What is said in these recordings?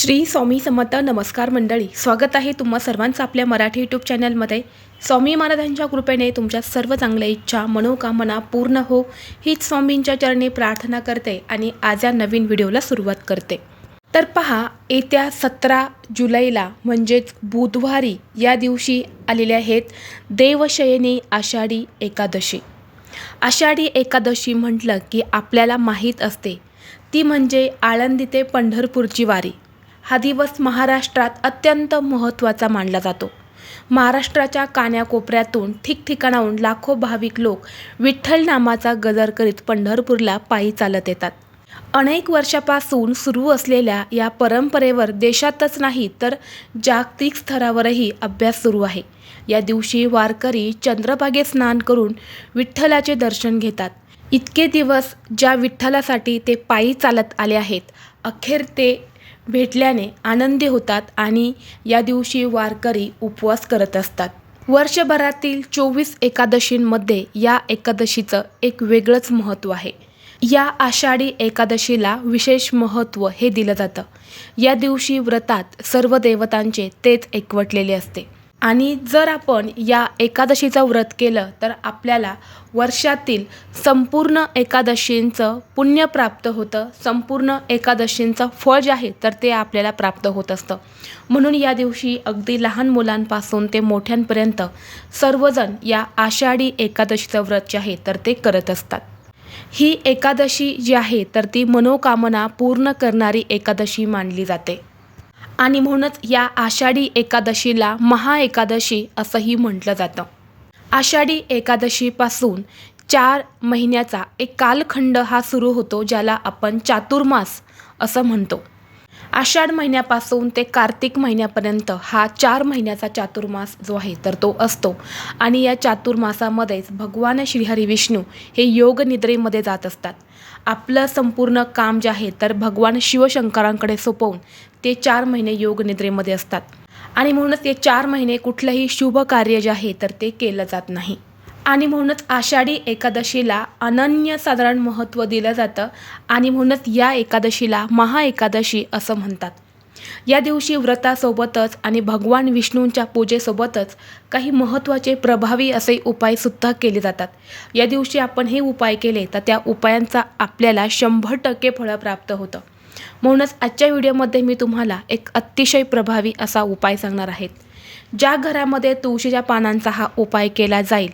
श्री स्वामी समर्थ नमस्कार मंडळी. स्वागत आहे तुम्हा सर्वांचं आपल्या मराठी यूट्यूब चॅनलमध्ये स्वामी महाराजांच्या कृपेने तुमच्या सर्व चांगल्या इच्छा मनोकामना पूर्ण हो हीच स्वामींच्या चरणी प्रार्थना करते आणि आज या नवीन व्हिडिओला सुरुवात करते. तर पहा येत्या सतरा जुलैला म्हणजेच बुधवारी या दिवशी आलेले आहेत देवशयनी आषाढी एकादशी. आषाढी एकादशी म्हटलं की आपल्याला माहीत असते. ती म्हणजे आळंदी ते पंढरपूरची वारी. हा दिवस महाराष्ट्रात अत्यंत महत्त्वाचा मानला जातो. महाराष्ट्राच्या कान्याकोपऱ्यातून ठिकठिकाणाहून लाखो भाविक लोक विठ्ठल नामाचा गजर करीत पंढरपूरला पायी चालत येतात. अनेक वर्षापासून सुरू असलेल्या या परंपरेवर देशातच नाही तर जागतिक स्तरावरही अभ्यास सुरू आहे. या दिवशी वारकरी चंद्रभागे स्नान करून विठ्ठलाचे दर्शन घेतात. इतके दिवस ज्या विठ्ठलासाठी ते पायी चालत आले आहेत अखेर ते भेटल्याने आनंदी होतात आणि या दिवशी वारकरी उपवास करत असतात. वर्षभरातील चोवीस एकादशींमध्ये या एकादशीचं एक वेगळंच महत्त्व आहे. या आषाढी एकादशीला विशेष महत्त्व हे दिलं जातं. या दिवशी व्रतात सर्व देवतांचे तेच एकवटलेले असते. आणि जर आपण या एकादशीचं व्रत केलं तर आपल्याला वर्षातील संपूर्ण एकादशींचं पुण्य प्राप्त होतं. संपूर्ण एकादशींचं फळ जे आहे तर ते आपल्याला प्राप्त होत असतं. म्हणून या दिवशी अगदी लहान मुलांपासून ते मोठ्यांपर्यंत सर्वजण या आषाढी एकादशीचं व्रत जे आहे तर ते करत असतात. ही एकादशी जी आहे तर ती मनोकामना पूर्ण करणारी एकादशी मानली जाते. आणि म्हणूनच या आषाढी एकादशीला महाएकादशी असंही म्हटलं जातं. आषाढी एकादशीपासून चार महिन्याचा एक कालखंड हा सुरू होतो ज्याला आपण चातुर्मास असं म्हणतो. आषाढ महिन्यापासून ते कार्तिक महिन्यापर्यंत हा चार महिन्याचा चातुर्मास जो आहे तर तो असतो. आणि या चातुर्मासामध्येच भगवान श्रीहरी विष्णू हे योग निद्रेमध्ये जात असतात. आपलं संपूर्ण काम जे आहे तर भगवान शिवशंकरांकडे सोपवून ते चार महिने योग निद्रेमध्ये असतात. आणि म्हणूनच ते चार महिने कुठलंही शुभ कार्य जे आहे तर ते केलं जात नाही. आणि म्हणूनच आषाढी एकादशीला अनन्यसाधारण महत्त्व दिलं जातं. आणि म्हणूनच या एकादशीला महाएकादशी असं म्हणतात. या दिवशी व्रतासोबतच आणि भगवान विष्णूंच्या पूजेसोबतच काही महत्त्वाचे प्रभावी असे उपायसुद्धा केले जातात. या दिवशी आपण हे उपाय केले तर त्या उपायांचा आपल्याला शंभर टक्के फळं प्राप्त होतं. म्हणूनच आजच्या व्हिडिओमध्ये मी तुम्हाला एक अतिशय प्रभावी असा उपाय सांगणार आहेत ज्या घरामध्ये तुळशीच्या पानांचा हा उपाय केला जाईल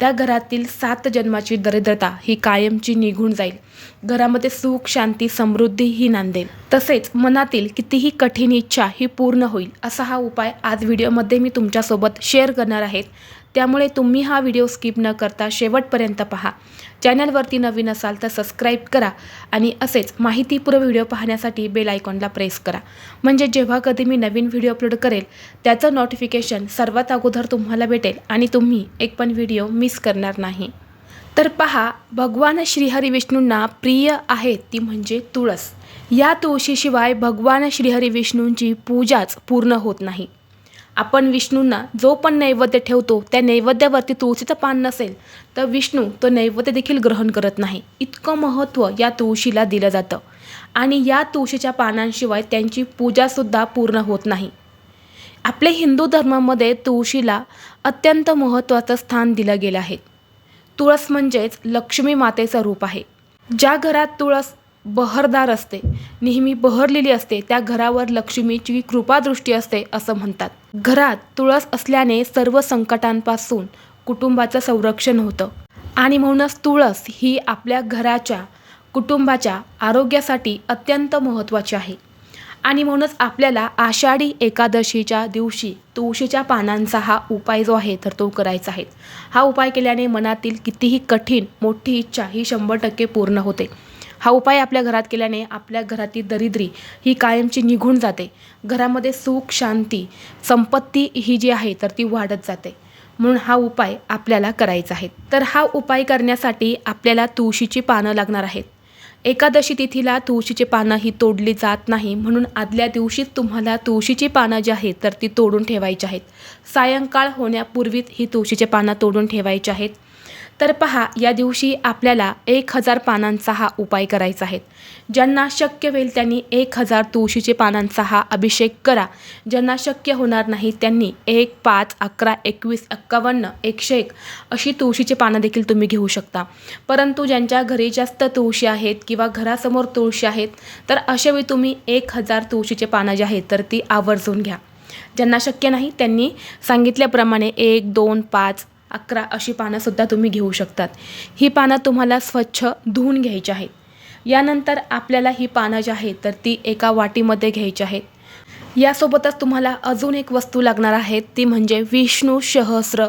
त्या घरातील सात जन्माची दरिद्रता ही कायमची निघून जाईल. घरामध्ये सुख शांती समृद्धी ही नांदेल. तसेच मनातील कितीही कठीण इच्छा ही पूर्ण होईल असा हा उपाय आज व्हिडिओमध्ये मी तुमच्यासोबत शेअर करणार आहेत त्यामुळे तुम्ही हा व्हिडिओ स्किप न करता शेवटपर्यंत पहा. चॅनलवरती नवीन असाल तर सबस्क्राईब करा आणि असेच माहितीपूर्व व्हिडिओ पाहण्यासाठी बेल आयकॉनला प्रेस करा. म्हणजे जेव्हा कधी मी नवीन व्हिडिओ अपलोड करेल त्याचं नोटिफिकेशन सर्वात अगोदर तुम्हाला भेटेल आणि तुम्ही एक पण व्हिडिओ मिस करणार नाही. तर पहा भगवान श्रीहरी विष्णूंना प्रिय आहे ती म्हणजे तुळस. या तुळशीशिवाय भगवान श्रीहरी विष्णूंची पूजाच पूर्ण होत नाही. आपण विष्णूंना जो पण नैवेद्य ठेवतो त्या नैवेद्यावरती तुळशीचं पान नसेल तर विष्णू तो नैवेद्य देखील ग्रहण करत नाही. इतकं महत्त्व या तुळशीला दिलं जातं. आणि या तुळशीच्या पानांशिवाय त्यांची पूजासुद्धा पूर्ण होत नाही. आपल्या हिंदू धर्मामध्ये तुळशीला अत्यंत महत्त्वाचं स्थान दिलं गेलं आहे. तुळस म्हणजेच लक्ष्मी मातेचं रूप आहे. ज्या घरात तुळस बहरदार असते नेहमी बहरलेली असते त्या घरावर लक्ष्मीची कृपादृष्टी असते असं म्हणतात. घरात तुळस असल्याने सर्व संकटांपासून कुटुंबाचं संरक्षण होतं. आणि म्हणूनच तुळस ही आपल्या घराच्या कुटुंबाच्या आरोग्यासाठी अत्यंत महत्त्वाची आहे. आणि म्हणूनच आपल्याला आषाढी एकादशीच्या दिवशी तुळशीच्या पानांचा हा उपाय जो आहे तर तो करायचा आहे. हा उपाय केल्याने मनातील कितीही कठीण मोठी इच्छा ही शंभर टक्के पूर्ण होते. हा उपाय आपल्या घरात केल्याने आपल्या घरातील दरिद्री ही कायमची निघून जाते. घरामध्ये सुख शांती संपत्ती ही जी आहे तर ती वाढत जाते. म्हणून हा उपाय आपल्याला करायचा आहे. तर हा उपाय करण्यासाठी आपल्याला तुळशीची पानं लागणार आहेत. एकादशी तिथीला तुळशीची पानं ही तोडली जात नाही म्हणून आदल्या दिवशीच तुम्हाला तुळशीची पानं जी आहेत तर ती तोडून ठेवायची आहेत. सायंकाळ होण्यापूर्वीच ही तुळशीची पानं तोडून ठेवायची आहेत. तर पहा या दिवशी आपल्याला एक हजार पानांचा हा उपाय करायचा आहे. ज्यांना शक्य होईल त्यांनी एक हजार तुळशीचे पानांचा हा अभिषेक करा. ज्यांना शक्य होणार नाही त्यांनी एक पाच अकरा एकवीस एक्कावन्न एकशे एक अशी तुळशीचे पानं देखील तुम्ही घेऊ शकता. परंतु ज्यांच्या घरी जास्त तुळशी आहेत किंवा घरासमोर तुळशी आहेत तर अशावेळी तुम्ही एक हजार तुळशीचे पानं जे आहेत तर ती आवर्जून घ्या. ज्यांना शक्य नाही त्यांनी सांगितल्याप्रमाणे एक दोन पाच अकरा अशी पानंसुद्धा तुम्ही घेऊ शकतात. ही पानं तुम्हाला स्वच्छ धुवून घ्यायची आहेत. यानंतर आपल्याला ही पानं जी आहेत तर ती एका वाटीमध्ये घ्यायची आहेत. यासोबतच तुम्हाला अजून एक वस्तू लागणार आहे ती म्हणजे विष्णू सहस्र.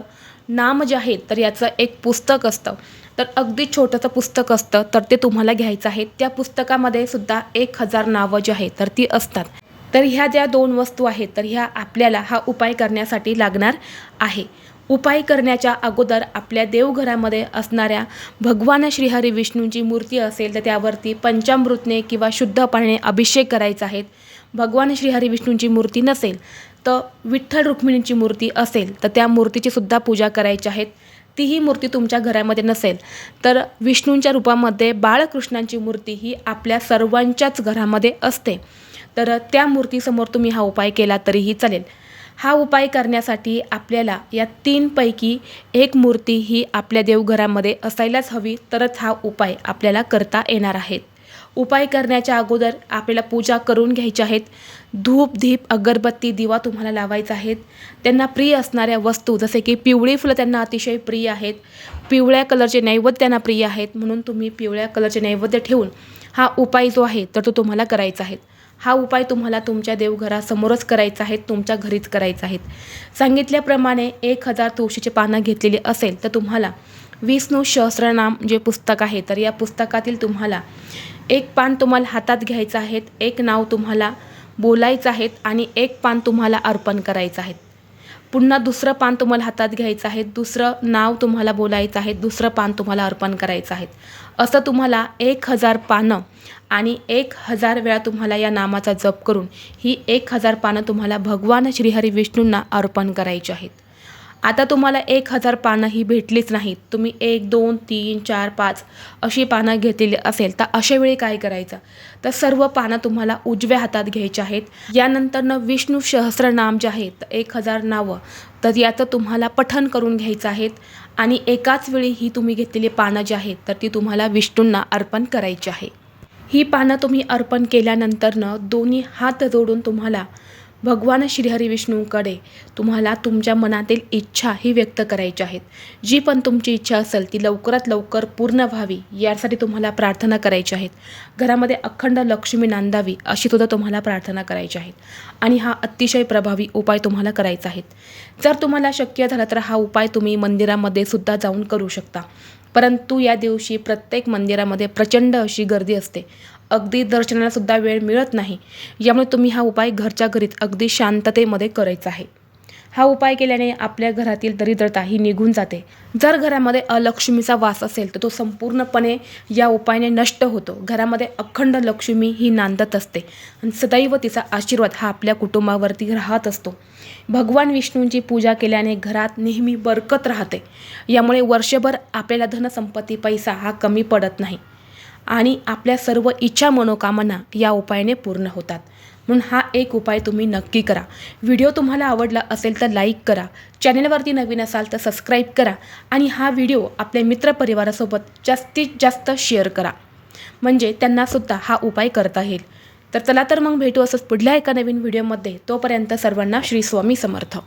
नाम जे आहे तर याचं एक पुस्तक असतं. तर अगदी छोटंसं पुस्तक असतं तर ते तुम्हाला घ्यायचं आहे. त्या पुस्तकामध्ये सुद्धा एक हजार नावं जी आहेत तर ती असतात. तर ह्या ज्या दोन वस्तू आहेत तर ह्या आपल्याला हा उपाय करण्यासाठी लागणार आहे. उपाय करण्याच्या अगोदर आपल्या देवघरामध्ये असणाऱ्या भगवान श्रीहरी विष्णूंची मूर्ती असेल तर त्यावरती पंचामृतने किंवा शुद्ध पाण्याने अभिषेक करायचा आहे. भगवान श्रीहरी विष्णूंची मूर्ती नसेल तर विठ्ठल रुक्मिणीची मूर्ती असेल तर त्या मूर्तीची सुद्धा पूजा करायची आहेत तीही मूर्ती तुमच्या घरामध्ये नसेल तर विष्णूंच्या रूपामध्ये बाळकृष्णांची मूर्ती ही आपल्या सर्वांच्याच घरामध्ये असते. तर त्या मूर्तीसमोर तुम्ही हा उपाय केला तरीही चालेल. हा उपाय करण्यासाठी आपल्याला या तीनपैकी एक मूर्ती ही आपल्या देवघरामध्ये असायलाच हवी तरच हा उपाय आपल्याला करता येणार आहेत. उपाय करण्याच्या अगोदर आपल्याला पूजा करून घ्यायच्या आहेत. धूप धीप अगरबत्ती दिवा तुम्हाला लावायचा आहेत. त्यांना प्रिय असणाऱ्या वस्तू जसे की पिवळी फुलं त्यांना अतिशय प्रिय आहेत. पिवळ्या कलरचे नैवेद्य त्यांना प्रिय आहेत. म्हणून तुम्ही पिवळ्या कलरचे नैवेद्य ठेवून हा उपाय जो आहे तर तो तुम्हाला करायचा आहे. हा उपाय तुम्हाला तुमच्या देवघरासमोरच करायचा आहे तुमच्या घरीच करायचा आहे. सांगितल्याप्रमाणे एक हजार तुळशीचे पानं घेतलेली असेल तर तुम्हाला विष्णू सहस्रनाम जे पुस्तक आहे तर या पुस्तकातील तुम्हाला एक पान तुम्हाला हातात घ्यायचं आहेत एक नाव तुम्हाला बोलायचं आहेत आणि एक पान तुम्हाला अर्पण करायचं आहे. पुन्हा दुसरं पान तुम्हाला हातात घ्यायचं आहे दुसरं नाव तुम्हाला बोलायचं आहे दुसरं पान तुम्हाला अर्पण करायचं आहे. असं तुम्हाला एक हजार पानं आणि एक हजार वेळा तुम्हाला या नामाचा जप करून ही एक हजार पानं तुम्हाला भगवान श्रीहरी विष्णूंना अर्पण करायची आहेत. आता तुम्हाला एक हजार पानं ही भेटलीच नाहीत. तुम्ही एक दोन तीन चार पाच अशी पानं घेतलेली असेल तर अशा वेळी काय करायचं? तर सर्व पानं तुम्हाला उजव्या हातात घ्यायची आहेत. यानंतरनं विष्णू सहस्रनाम जे आहेत एक हजार नावं तर याचं तुम्हाला पठन करून घ्यायचं आहेत. आणि एकाच वेळी ही तुम्ही घेतलेली पानं जी आहेत तर ती तुम्हाला विष्णूंना अर्पण करायची आहे. ही पानं तुम्ही अर्पण केल्यानंतरनं दोन्ही हात जोडून तुम्हाला भगवान श्रीहरी विष्णूंकडे तुम्हाला तुमच्या मनातील इच्छा ही व्यक्त करायची आहेत. जी पण तुमची इच्छा असेल ती लवकरात लवकर पूर्ण व्हावी यासाठी तुम्हाला प्रार्थना करायची आहेत. घरामध्ये अखंड लक्ष्मी नांदावी अशी सुद्धा तुम्हाला प्रार्थना करायची आहेत. आणि हा अतिशय प्रभावी उपाय तुम्हाला करायचा आहे जर तुम्हाला शक्य झाला तर हा उपाय तुम्ही मंदिरामध्ये सुद्धा जाऊन करू शकता. परंतु या दिवशी प्रत्येक मंदिरामध्ये प्रचंड अशी गर्दी असते. अगदी दर्शनालासुद्धा वेळ मिळत नाही. यामुळे तुम्ही हा उपाय घरच्या घरीच अगदी शांततेमध्ये करायचा आहे. हा उपाय केल्याने आपल्या घरातील दरिद्रता ही निघून जाते. जर घरामध्ये अलक्ष्मीचा वास असेल तर तो संपूर्णपणे या उपायाने नष्ट होतो. घरामध्ये अखंड लक्ष्मी ही नांदत असते. आणि सदैव तिचा आशीर्वाद हा आपल्या कुटुंबावरती राहत असतो. भगवान विष्णूंची पूजा केल्याने घरात नेहमी बरकत राहते. यामुळे वर्षभर आपल्याला धनसंपत्ती पैसा हा कमी पडत नाही. आणि आपल्या सर्व इच्छा मनोकामना या उपायाने पूर्ण होतात. म्हणून हा एक उपाय तुम्ही नक्की करा. व्हिडिओ तुम्हाला आवडला असेल तर लाईक करा. चॅनलवरती नवीन असाल तर सबस्क्राईब करा आणि हा व्हिडिओ आपल्या मित्रपरिवारासोबत जास्तीत जास्त शेअर करा. म्हणजे त्यांनासुद्धा हा उपाय करता येईल. तर चला तर मग भेटू असंच पुढल्या एका नवीन व्हिडिओमध्ये. तोपर्यंत सर्वांना श्री स्वामी समर्थ.